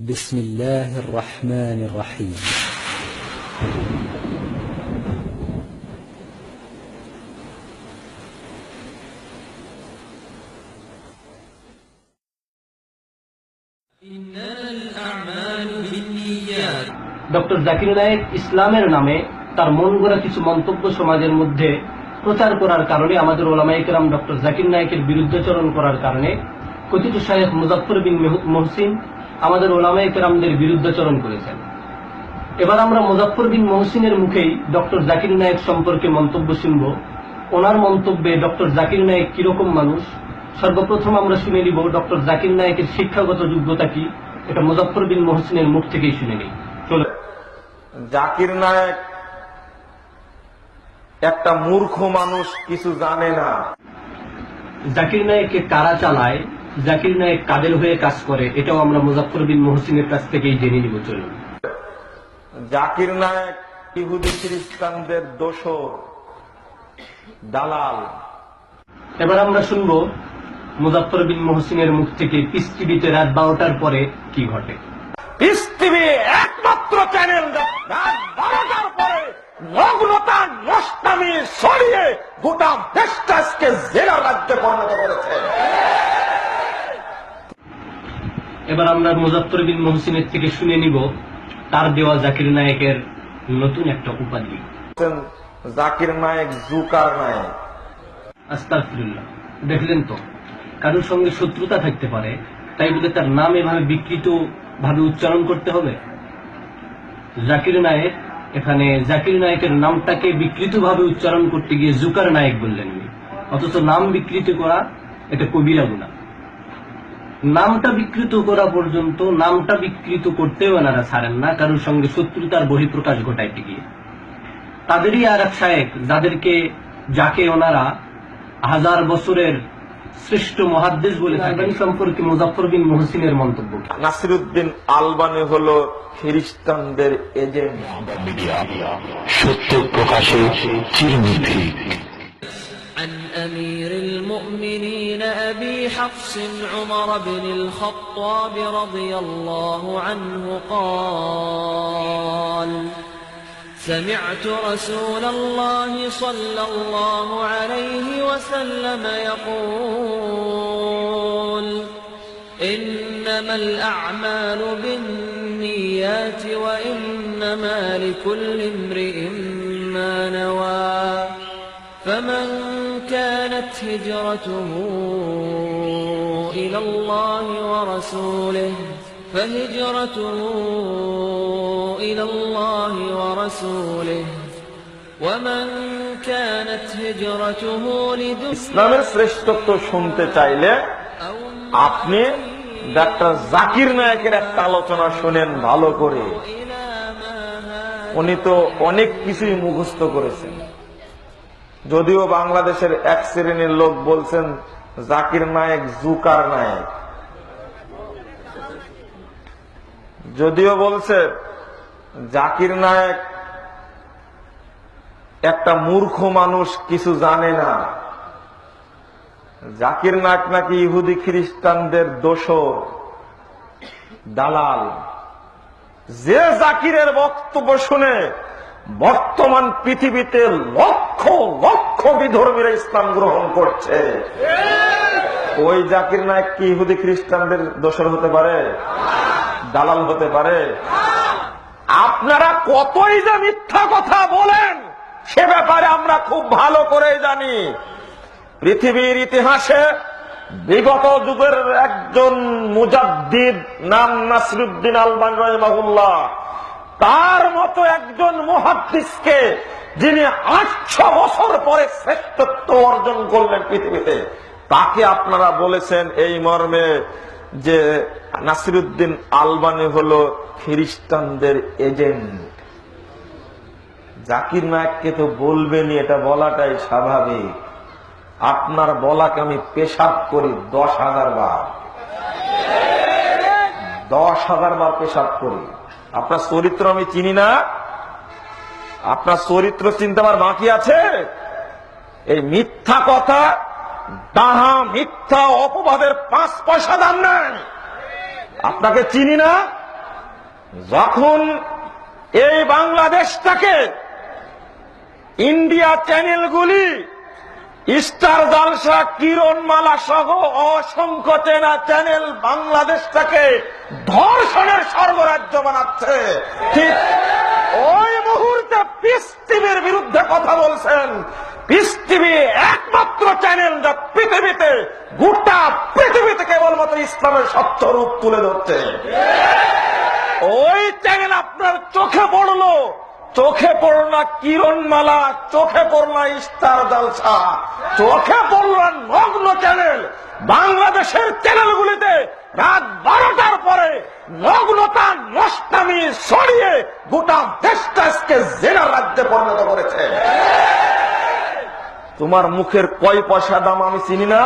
بسم الله الرحمن الرحيم doctor Zakir Naik ইসলামের নামে তার মন গড়া কিছু মন্তব্য সমাজের মধ্যে প্রচার করার কারণে আমাদের ওলামাইকেরাম ডক্টর জাকির নায়েকের বিরুদ্ধাচরণ করার কারণে কথিত শাহেখ মুজাফর বিন মেহ- মহসিন আমাদের ওলামা ওলামাইকেরামদের বিরুদ্ধাচরণ করেছেন। এবার আমরা মুজাফর বিন মহসিনের মুখেই ডক্টর জাকির নায়েক সম্পর্কে মন্তব্য শুনব। ওনার মন্তব্যে ডক্টর জাকির নায়েক কীরকম মানুষ? সর্বপ্রথম আমরা শুনে নিব ডক্টর জাকির নায়েকের শিক্ষাগত যোগ্যতা কি? এটা মুজাফর বিন মহসিনের মুখ থেকেই শুনে নিই। চলো জাকির নায়ক একটা মূর্খ মানুষ কিছু জানে না। জাকির নায়েককে কারা চালায়? জাকির নায়েক কাদের হয়ে কাজ করে এটাও আমরা মুজাফর বিন মহসিনের কাছ থেকেই জেনে নিব চলুন। জাকির নায়ক ইহুদি খ্রিস্টানদের দোষর দালাল। এবার আমরা শুনব মুজাফর বিন মোহসিনের মুখ থেকে পিস টিভিতে রাত বারোটার পরে কি ঘটে। পিস টিভি একমাত্র চ্যানেল রাত বারোটার পরে নগ্নতা নষ্টামি সরিয়ে গোটা দেশটাকে জেলা রাজ্যে পরিণত করেছে এবার আমরা মুজাফর বিন মহসিনের থেকে শুনে নিব তার দেওয়া জাকির নায়েকের নতুন একটা উপাধি। জাকির নায়ক জুকার নায়ক। আস্তাফিরুল্লাহ দেখলেন তো কারোর সঙ্গে শত্রুতা থাকতে পারে তাই বলে তার নাম এভাবে বিকৃত ভাবে উচ্চারণ করতে হবে? জাকির নায়েক এখানে জাকির নায়েকের নামটাকে বিকৃত ভাবে উচ্চারণ করতে গিয়ে জুকার নায়েক বললেন অথচ নাম বিকৃত করা এটা কবিরা গুণা নামটা বিকৃত করা পর্যন্ত নামটা বিকৃত করতেও এনারা ছাড়েন না কারোর সঙ্গে শত্রুতার বহিঃপ্রকাশ ঘটাইতে গিয়ে। তাদেরই আর এক শায়েক যাদেরকে যাকে ওনারা হাজার বছরের শ্রেষ্ঠ মহাদ্দেশ বলে থাকেন সম্পর্কে মুজাফর বিন মহসিনের মন্তব্য। নাসিরুদ্দিন আলবানি হল খ্রিস্টানদের এজেন্ট। সত্য প্রকাশে المؤمنين أبي حفص عمر بن الخطاب رضي الله عنه قال سمعت رسول الله صلى الله عليه وسلم يقول إنما الأعمال بالنيات وإنما لكل امرئ ما نوى فمن كانت هجرته إلى الله ورسوله فهجرته إلى الله ورسوله ومن كانت هجرته لدنيا ইসলামের শ্রেষ্ঠত্ব শুনতে চাইলে أو আপনি ডাক্তার জাকির নায়কের একটা আলোচনা শুনেন ভালো করে إلى ما هاجر উনি তো অনেক কিছুই মুখস্থ করেছেন যদিও বাংলাদেশের এক শ্রেণির লোক বলছেন, জাকির নায়ক জুকার নায়ক। যদিও বলছে, জাকির নায়ক একটা মূর্খ মানুষ, কিছু জানে না। জাকির নায়ক নাকি ইহুদি খ্রিস্টানদের দোষর, দালাল। যে জাকিরের বক্তব্য শুনে বর্তমান পৃথিবীতে লক্ষ লক্ষ বিধর্মীরা ইসলাম গ্রহণ করছে। ওই জাকির নায়ক কি ইহুদি খ্রিস্টানদের দোষর হতে পারে? দালাল হতে পারে? আপনারা কতই যে মিথ্যা কথা বলেন, সে ব্যাপারে আমরা খুব ভালো করে জানি। পৃথিবীর ইতিহাসে বিগত যুগের একজন মুজাদ্দিদ নাম নাসরুদ্দিন আলবান রহমাহুল্লাহ, তার মতো একজন মহাদ্দিসকে যিনি আটশো বছর পরে শ্রেষ্ঠত্ব অর্জন করলেন পৃথিবীতে, তাকে আপনারা বলেছেন এই মর্মে যে নাসিরুদ্দিন আলবানি হলো খ্রিস্টানদের এজেন্ট। জাকির নায়ককে তো বলবেনই, এটা বলাটাই স্বাভাবিক। আপনার বলাকে আমি পেশাব করি দশ হাজার বার। দশ হাজার বার পেশাব করি। আপনার চরিত্র আমি চিনি না। আপনার চরিত্র চিনতে আমার বাকি আছে? এই মিথ্যা কথা, ডাহা, মিথ্যা অপবাদের পাঁচ পয়সা দাম নাই আপনাকে চিনি না? যখন এই বাংলাদেশটাকে ইন্ডিয়া চ্যানেলগুলি, স্টার জালসা, কিরণমালা সহ অসংখ্য চেনা চ্যানেল বাংলাদেশটাকে ধর্ষণের সর্বরাজ্য বানাচ্ছে। ঠিক ওই পিস টিভির বিরুদ্ধে কথা বলছেন। টিভি একমাত্র চ্যানেল যা পৃথিবীতে, গোটা পৃথিবীতে কেবলমাত্র ইসলামের সত্য রূপ তুলে ধরছে। ওই চ্যানেল আপনার চোখে পড়ল। চোখে পড়ল না কিরণমালা, চোখে পড়ল না স্টার জালসা। চোখে পড়ল নগ্ন চ্যানেল বাংলাদেশের চ্যানেলগুলিতে রাত বারোটার পরে নগ্নতা নষ্টামি সরিয়ে গোটা দেশটা আজকে জেনার রাজ্যে পরিণত করেছে। তোমার মুখের কয় পয়সা দাম আমি চিনি না?